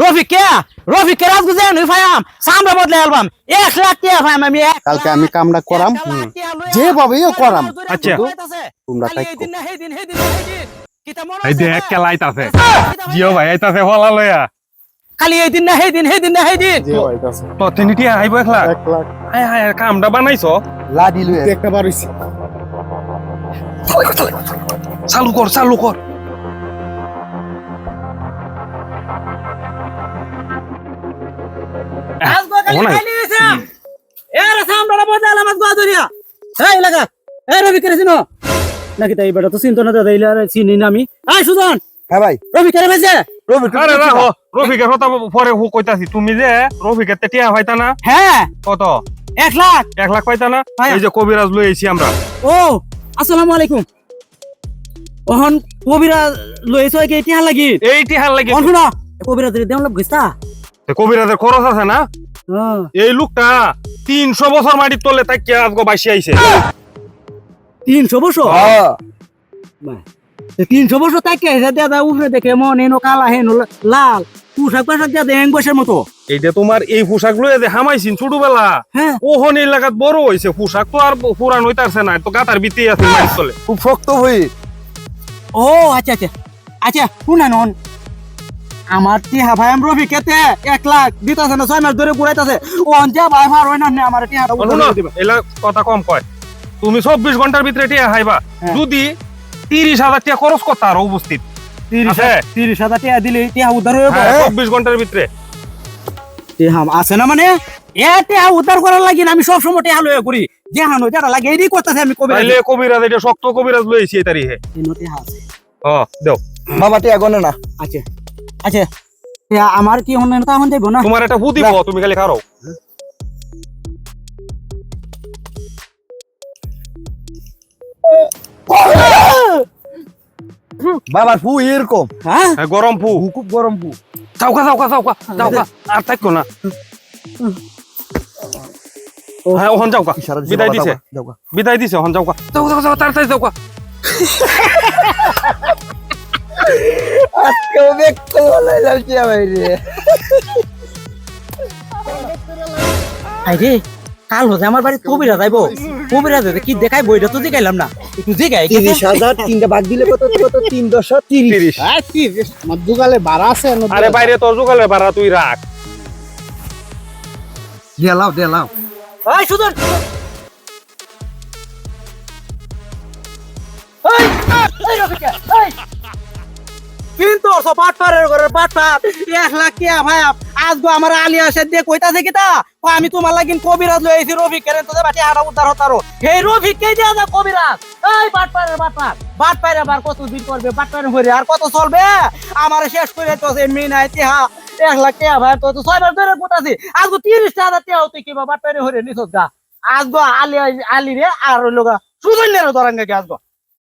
রফিক কে? রফিক কে রাজগু জানি ফায়াম। সামরা বদলে অ্যালবাম। এক লাখ টাকা ফায়াম আমি এক কালকে লাখ- আমি কামটা করাম? লাখ যেভাবেই করাম। আচ্ছা। তোমরা খালি তাই এই দিন না, সেই দিন, সেই দিন, সেই দিন। কিতা মনে এই আছে যে এক কেলাইত আছে জিও আছে? ভাই আইতাছে হলা লয়া। খালি এই দিন না সেই দিন সেই দিন না সেই দিন তো তিনিটি আইব একলা এক লাখ? হায় হায় কামটা বানাইছো? লাডি লই একটা বার চালু কর চালু কর। আজগো খালি ও নাই। খালি হইছে। এ রে সামরা বদলে আলাম আজগো আদরিয়া এই লাগা এ রবি কে নাকি তাই বেটা তো চিন্তা না দাদা ইলা চিনি না আমি। আয় সুজন হ্যাঁ ভাই। রবি কে বেজে রবি আরে রাখো রফিকের কথা পরে হু কইতাছি। তুমি যে রফিকের তে টিয়া পাইতা না? হ্যাঁ। কত? এক লাখ। এক লাখ পাইতা না? হ্যাঁ। এই যে কবিরাজ লই আইছি আমরা। ও আসসালামু আলাইকুম। ওহন কবিরা লইছো কি ইতিহাস লাগি। এই টিহার লাগে। কোন শুনো কবিরা যদি দেম লাভ গইতা তে কবিরাজের খরচ আছে না? এই লোকটা তিনশো বছর মাটির তলে তাকিয়া আজকে বাইসি আইছে। তিনশো বছর? হ্যাঁ। তিনশো বছর তাকে দাদা উঠে দেখে মন এনো কালা হেনো লাল। পোশাক পাশাক দাদা এক বয়সের মতো। এইটা তোমার এই পোশাক যে হামাইছিন ছোটবেলা হ্যাঁ। ওহন এই লাগাত বড় হইছে পোশাক তো আর পুরান হইতারছে না তো গাতার বিতে আছে মাটির তলে। খুব শক্ত হই ও আচ্ছা আচ্ছা। আচ্ছা শুনা নন আমার টিহা ভাই আমি রবি কেতে এক লাখ দিতাছে না ছয় মাস ধরে ঘুরাইতাছে। ও অন্তে ভাই ভার হয় না আমার টিহাটা এলা কথা কম কয়। তুমি চব্বিশ ঘণ্টার ভিতরে টিয়া খাইবা। হ্যাঁ। যদি তিরিশ হাজার টিয়া খরচ করতে আর উপস্থিত। তিরিশ তিরিশ হাজার টাকা দিলে উদ্ধার হয়ে হ্যাঁ, চব্বিশ ঘণ্টার ভিতরে। টিহা আছে না মানে? এ টিহা উদ্ধার করার লাগি না আমি সব সময় টিহা লয়ে করি যে হানো যেটা লাগে এই করতেছে আমি কবি তাইলে কবিরাজ এটা শক্ত কবিরাজ লইছি এই তারিখে। আছে। ও দেও। বাবা টিয়া গনে না। আচ্ছা আচ্ছা। আমার কি হন না হন যাইব না? তোমার একটা হু দিব তুমি খালি খারো বাবার ফু এরকম। হ্যাঁ? হ্যাঁ, গরম ফু খুব গরম ফু যাওকা যাওকা যাওকা যাওকা আর থাকো না। হ্যাঁ ওখান যাওকা বিদায় দিছে। বিদায় দিছে ওখান যাওকা যাও যাও যাও তাড়াতাড়ি যাওকা আজকেও দেখতে ভালো লাগছে ভাই রে আরে কাল হতে আমার বাড়ি কবিরা যাইবো। কবিরা যাইতে কি দেখাই বইটা তো দেখাইলাম না। একটু দেখাই তিরিশ হাজার তিনটা বাদ দিলে কত কত তিন দশ তিরিশ। তিরিশ। আমার দুগালে বাড়া আছে আরে বাইরে তোর তুই রাখ। দেলাও দেলাও সুদন কিন্তু সব পাট পারের ঘরের পাট পাট এক লাখ টাকা ভাই, আজ গো আমার আলী আসে দিয়ে কইতাছে কি তা? আমি তোমার লাগিন কবিরাজ লই আইছি রফিক কেন তোদের বাটি হারা উদ্ধার হতারো এই রফিক কে দিয়া যা কবিরাজ। এই বাট পারের বাট পাট বাট পারে আবার কত দিন করবে বাট পারে হইরে আর কত চলবে? আমার শেষ করে তো সে মিনাই তিহা এক লাখ টাকা ভাই, তো ছয় মাস ধরে কোথাছি আজ গো তিরিশ হাজার টাকা হতে কি বাট পারে হইরে নিছস গা। আজ গো আলী আলী রে আর হইল গা সুজন্যের দরাঙ্গে আজ গো।